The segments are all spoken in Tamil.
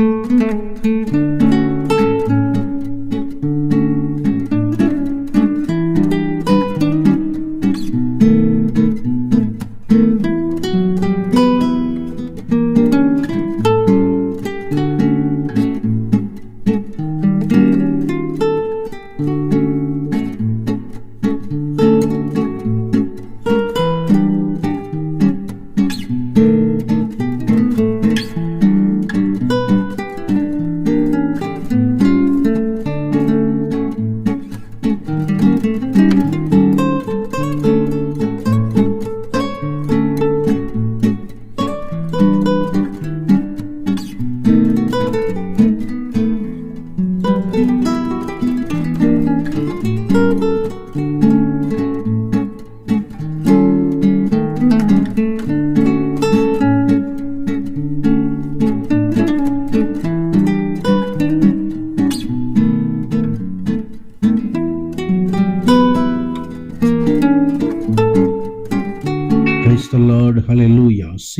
う。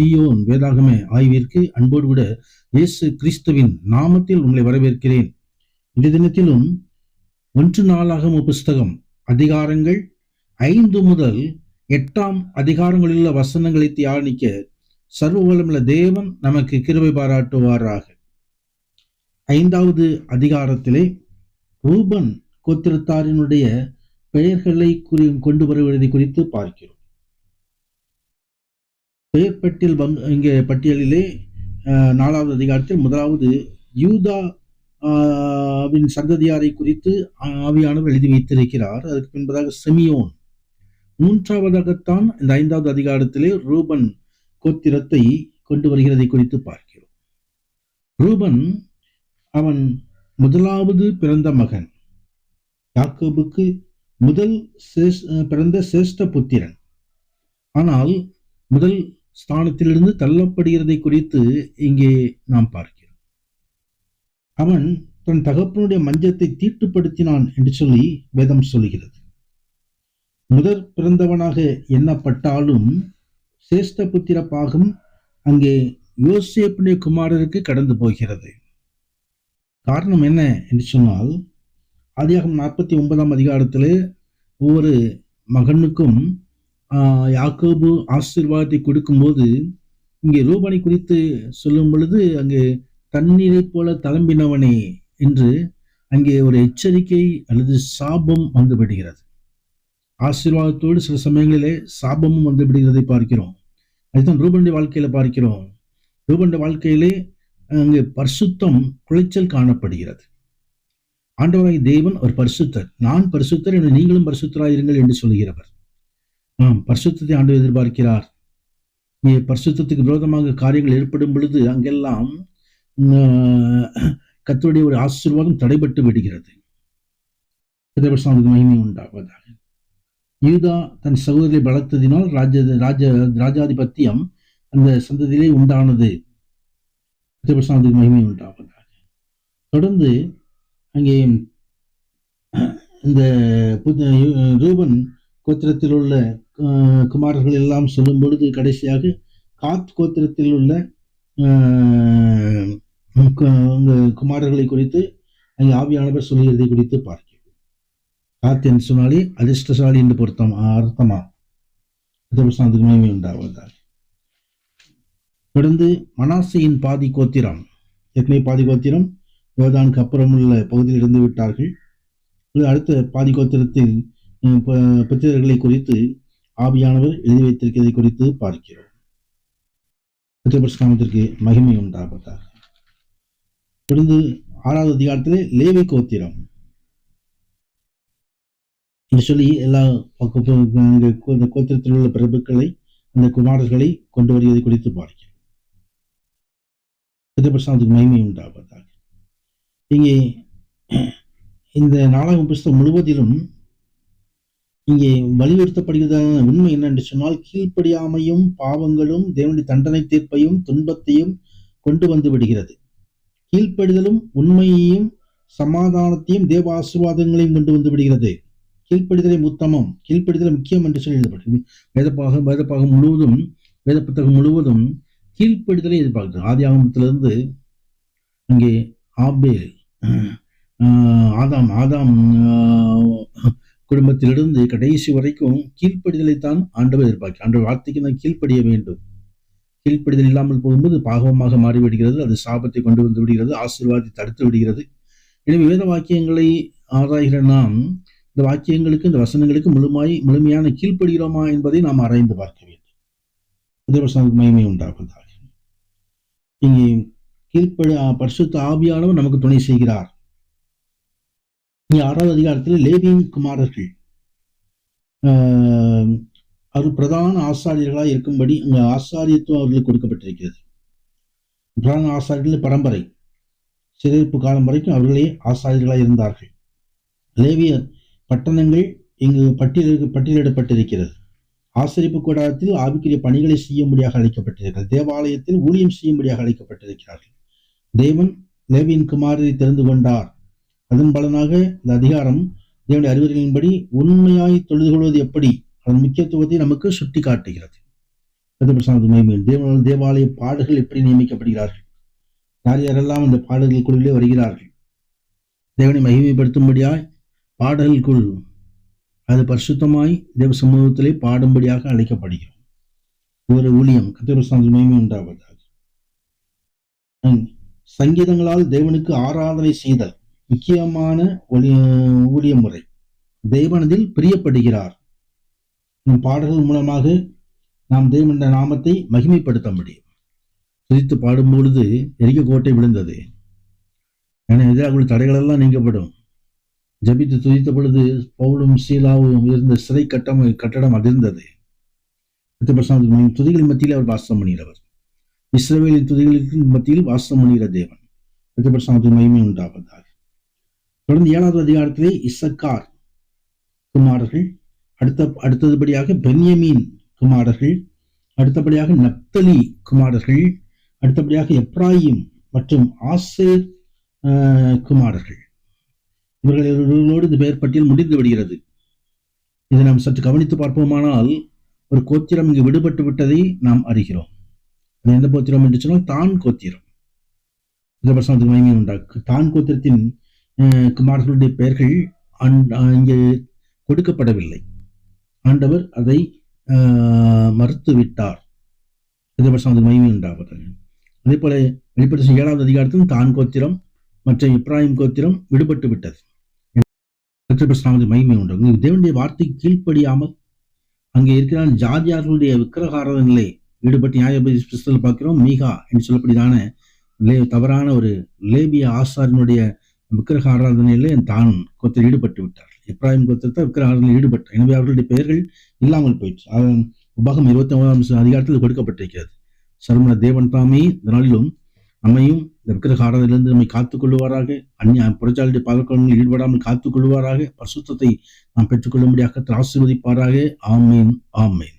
சியோன் வேதாகம ஆய்விற்கு அன்போடு கூட இயேசு கிறிஸ்துவின் நாமத்தில் உங்களை வரவேற்கிறேன். இந்த தினத்திலும் ஒன்று நாளாகம புஸ்தகம் அதிகாரங்கள் ஐந்து முதல் எட்டாம் அதிகாரங்களிலுள்ள வசனங்களை தியானிக்க சர்வவலமுள்ள தேவன் நமக்கு கிருவை பாராட்டுவாராக. ஐந்தாவது அதிகாரத்திலே ரூபன் கோத்திரத்தாரினுடைய பெயர்களை கொண்டு வருவதை குறித்து பார்க்கிறோம். பெயர் பட்டியல் வங் இங்கே பட்டியலிலே நாலாவது அதிகாரத்தில் முதலாவது யூதா ஆஹ், வின் சந்ததியாரை குறித்து ஆவியானவர் எழுதி வைத்திருக்கிறார். அதுக்கு பின்பதாக செமியோன். மூன்றாவதாகத்தான் இந்த ஐந்தாவது அதிகாரத்திலே ரூபன் கோத்திரத்தை கொண்டு வருகிறதை குறித்து பார்க்கிறோம். ரூபன் அவன் முதலாவது பிறந்த மகன். யாக்கோபுக்கு முதல் சேஷ்- பிறந்த சிரேஷ்ட புத்திரன். ஆனால் முதல் ஸ்தானத்திலிருந்து தள்ளப்படுகிறதை குறித்து இங்கே நாம் பார்க்கிறோம். அவன் தன் தகப்பனுடைய மஞ்சத்தை தீட்டுப்படுத்தினான் என்று சொல்லி வேதம் சொல்கிறது முதற் பிறந்தவனாக எண்ணப்பட்டாலும் சேஷ்ட புத்திர பாகம் அங்கே யோசேப்புடைய குமாரருக்கு கடந்து போகிறது. காரணம் என்ன என்று சொன்னால் ஆதியாகம் நாற்பத்தி ஒன்பதாம் அதிகாரத்திலே ஒவ்வொரு மகனுக்கும் யாக்கோபு ஆசீர்வாதத்தை கொடுக்கும்போது இங்கே ரூபனை குறித்து சொல்லும் பொழுது அங்கே தண்ணீரை போல தளம்பினவனே என்று அங்கே ஒரு எச்சரிக்கை அல்லது சாபம் வந்துவிடுகிறது. ஆசீர்வாதத்தோடு சில சமயங்களிலே சாபமும் வந்துவிடுகிறதை பார்க்கிறோம். அதுதான் ரூபனுடைய வாழ்க்கையில பார்க்கிறோம். ரூபனுடைய வாழ்க்கையிலே அங்கே பரிசுத்தம் குளைச்சல் காணப்படுகிறது. ஆண்டவராய் தேவன் ஒரு பரிசுத்தர். நான் பரிசுத்தர் என்று நீங்களும் பரிசுத்தராயிருங்கள் என்று சொல்கிறவர். ஆம் பரிசுத்தத்தை ஆண்டு எதிர்பார்க்கிறார். நீ பரிசுத்தத்துக்கு விரோதமாக காரியங்கள் ஏற்படும் பொழுது அங்கெல்லாம் கத்தருடைய ஒரு ஆசீர்வாதம் தடைபட்டு விடுகிறது. மகிமை உண்டாவதாக. யூதா தன் சகோதரி பலத்ததினால் ராஜ ராஜ ராஜாதிபத்தியம் அந்த சந்ததியிலே உண்டானது. மகிமை உண்டாவதாக. தொடர்ந்து அங்கே இந்த ரூபன் கோத்திரத்தில் உள்ள குமாரர்கள் எல்லாம் சொல்லும் பொழுது கடைசியாக காத் கோத்திரத்தில் உள்ள உங்க குமாரர்களை குறித்து அங்கே ஆவியானவர் சொல்லுகிறதை குறித்து பார்க்கிறோம். காத் என்று சொன்னாலே அதிர்ஷ்டசாலி என்று பொருத்தம் அர்த்தமா அதுக்கு மேமே உண்டாவதாக தொடர்ந்து மனாசையின் பாதி கோத்திரம் ஏற்கனவே பாதி கோத்திரம் யோதானுக்கு அப்புறம் உள்ள பகுதியில் இருந்து விட்டார்கள். அடுத்த பாதி கோத்திரத்தில் உம், குறித்து ஆவியானவர் எழுதி வைத்திருக்கிறதை குறித்து பார்க்கிறோம். புத்திரபுஸ்தாமத்திற்கு மகிமை உண்டாவதாக. தொடர்ந்து ஆறாவது அதிகாரத்திலே லேவி கோத்திரம். என்று சொல்லி எல்லா பக்க- இந்த கோத்திரத்தில் உள்ள பிரபுக்களை அந்த குமாரர்களை கொண்டு வருவதை குறித்து பார்க்கிறோம். புத்திரபுஸ்தாமத்துக்கு மகிமை உண்டாவதாக. இங்கே இந்த நாடகம் புஸ்தகம் முழுவதிலும் இங்கே வலியுறுத்தப்படுகிறதான உண்மை என்னென்று சொன்னால் கீழ்ப்படியாமையும் பாவங்களும் தேவனுடைய தண்டனை தீர்ப்பையும் துன்பத்தையும் கொண்டு வந்து விடுகிறது. கீழ்ப்படிதலும் உண்மையையும் சமாதானத்தையும் தேவ ஆசீர்வாதங்களையும் கொண்டு வந்து விடுகிறது. கீழ்ப்படிதலை உத்தமம். கீழ்ப்படிதலை முக்கியம் என்று சொல்லி எழுதப்பட்டது வேதப்பாக வேதப்பாகம் முழுவதும் வேத புத்தகம் முழுவதும் கீழ்ப்படிதலை எதிர்பார்க்கிறது. ஆதி ஆகமத்திலிருந்து அங்கே ஆபேல் அஹ், ஆஹ், ஆதாம் ஆதாம் ஆஹ், குடும்பத்திலிருந்து கடைசி வரைக்கும் கீழ்ப்படிதலைத்தான் ஆண்டவர் எதிர்பார்க்கிறார். ஆண்டவர் வார்த்தைக்கு நான் கீழ்ப்படிய வேண்டும். கீழ்ப்படிதல் இல்லாமல் போகும்போது பாகவமாக மாறிவிடுகிறது அது சாபத்தை கொண்டு வந்து விடுகிறது ஆசீர்வாதத்தை தடுத்து விடுகிறது. எனவே வேத வாக்கியங்களை ஆராய்கிற நாம் இந்த வாக்கியங்களுக்கு இந்த வசனங்களுக்கு முழுமாய் முழுமையான கீழ்ப்படுகிறோமா என்பதை நாம் ஆராய்ந்து பார்க்க வேண்டும். தேவசாமி மகிமை உண்டாகுவதாக இங்கே கீழ்ப்படி பரிசுத்த ஆவியானவர் நமக்கு துணை செய்கிறார். ஆறாவது அதிகாரத்தில் லேவியின் குமாரர்கள். ஆஹ், அவர் பிரதான ஆசாரியர்களாக இருக்கும்படி அங்கே ஆசாரியத்துவம் அவர்களுக்கு கொடுக்கப்பட்டிருக்கிறது. பிரதான ஆசாரியர்கள் பரம்பரை. சிறப்பு காலம் வரைக்கும் அவர்களே ஆசாரியர்களாக இருந்தார்கள். லேவிய பட்டணங்கள் இங்கு பட்டியல் பட்டியலிடப்பட்டிருக்கிறது. ஆசிரிப்பு கூடாரத்தில் ஆவிக்குரிய பணிகளை செய்யும்படியாக அழைக்கப்பட்டிருக்கிறது தேவாலயத்தில் ஊழியம் செய்யும்படியாக அழைக்கப்பட்டிருக்கிறார்கள். தேவன் லேவியின் குமாரரை தெரிந்து கொண்டார். அதன் பலனாக இந்த அதிகாரம் தேவனுடைய அறிவுரைகளின்படி உண்மையாய் தொழுது கொள்வது எப்படி? அதன் முக்கியத்துவத்தை நமக்கு சுட்டி காட்டுகிறது தேவனால் தேவாலய பாடல்கள் எப்படி நியமிக்கப்படுகிறார்கள்? யார் யாரெல்லாம் இந்த பாடல்கள் குழுவிலே வருகிறார்கள்? தேவனை மகிமைப்படுத்தும்படியாய் பாடல்கள் குழு அது பரிசுத்தமாய் தேவ சமூகத்திலே பாடும்படியாக அழைக்கப்படுகிறோம் ஒரு ஊழியம் கத்திரசாமி மகிமை உண்டாவதாக. சங்கீதங்களால் தேவனுக்கு ஆராதனை செய்தல். முக்கியமான ஒளி ஊழிய முறை தெய்வனதில் பிரியப்படுகிறார். நம் பாடல்கள் மூலமாக நாம் தெய்வன நாமத்தை மகிமைப்படுத்த முடியும். துதித்து பாடும் பொழுது எரிக்க கோட்டை விழுந்தது. என எதிராக உள்ள தடைகளெல்லாம் நீங்கப்படும் ஜபித்து துதித்த பொழுது பவுலும் சீலாவும் இருந்த சிறை கட்டம் கட்டடம் அதிர்ந்தது. பிரசாந்த் துதிகளின் மத்தியில் அவர் வாசம் பண்ணுகிறவர் இஸ்ரவேலின் துதிகளுக்கு மத்தியில் வாசம் பண்ணுகிற தேவன். பிரசாந்த் மகிமை உண்டாவதாக. தொடர்ந்து ஏழாவது அதிகாரத்திலே இசக்கார் குமாரர்கள் அடுத்த அடுத்ததுபடியாக பென்யமீன் குமாரர்கள் அடுத்தபடியாக நப்தலி குமாரர்கள் அடுத்தபடியாக எப்ராஹிம் மற்றும் ஆசேர் குமாரர்கள். இவர்கள் இவர்களோடு இந்த பெயர் பட்டியல் முடிந்து விடுகிறது. இதை நாம் சற்று கவனித்து பார்ப்போமானால் ஒரு கோத்திரம் இங்கு விடுபட்டு விட்டதை நாம் அறிகிறோம். அது எந்த கோத்திரம் என்று சொன்னால் தான் கோத்திரம். இந்த பிரசனத்துக்கு மகிமை உண்டாக்கு தான் கோத்திரத்தின் குமாரர்களுடைய பெயர்கள் இங்கே கொடுக்கப்படவில்லை. ஆண்டவர் அதை ஆஹ், மறுத்து விட்டார் இந்த மகிமை உண்டாவது அதே போல வெளிப்படுத்த ஏழாவது அதிகாரத்தில் தான் கோத்திரம் மற்ற இப்ராஹிம் கோத்திரம் விடுபட்டு விட்டது கத்திரபிரஸ்தாமது மகிமை உண்டு. தேவனுடைய வார்த்தை கீழ்ப்படியாமல் அங்கே இருக்கிறான் ஜாதியார்களுடைய விக்கிரகாரதனிலே ஈடுபட்டு நியாயபதி புஸ்தகத்தில் பார்க்கிறோம். மீகா என்று சொல்லக்கூடியதான லே தவறான ஒரு லேபிய ஆசாரியனுடைய விக்கிரக ஆராதனையிலே தான் கோத்தில் ஈடுபட்டு விட்டார் இப்ராஹிம் கோத்திரத்தை விக்கிரக ஆராதனையில் ஈடுபட்டார். எனவே அவர்களுடைய பெயர்கள் இல்லாமல் போயிடுச்சு உபாகம் இருபத்தி ஒன்பதாம் அதிகாரத்தில் கொடுக்கப்பட்டிருக்கிறது. சர்மன தேவன் தாமே இந்த நாளிலும் நம்மையும் இந்த விக்கிரக ஆராதனையிலிருந்து நம்மை காத்துக் கொள்ளுவாராக அந்நிய புறச்சாலுடைய பழக்கங்களில் ஈடுபடாமல் காத்துக் கொள்வாராக பரிசுத்தத்தை நாம் பெற்றுக்கொள்ளும்படியாக ஆசீர்வதிப்பாராக ஆமேன் ஆமேன்.